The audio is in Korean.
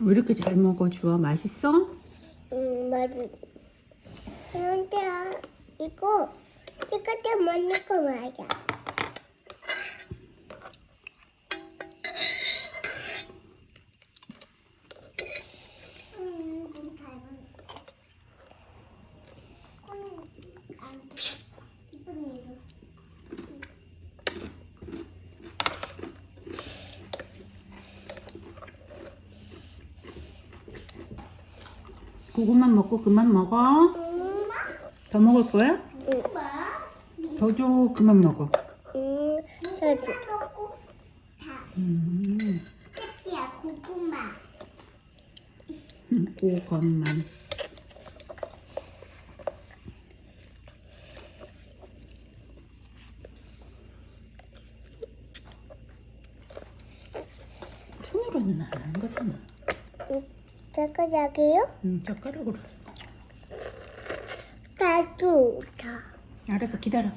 왜 이렇게 잘 먹어 주아 맛있어? 음, 맞아. 그런데 이거 이거 때 먹는 거 맞아. 음, 좀 닮은. 음, 안 돼. 이쁜 이거. 그것만 먹고 그만 먹어. 엄마? 더 먹을 거야? 응. 더 줘. 그만 먹어. 끝이야, 고구마. 음, 그것만. 손으로는 안 하는 거잖아. 자기요? 음, 젓가락으로. 다 좋다. 알았어, 기다려.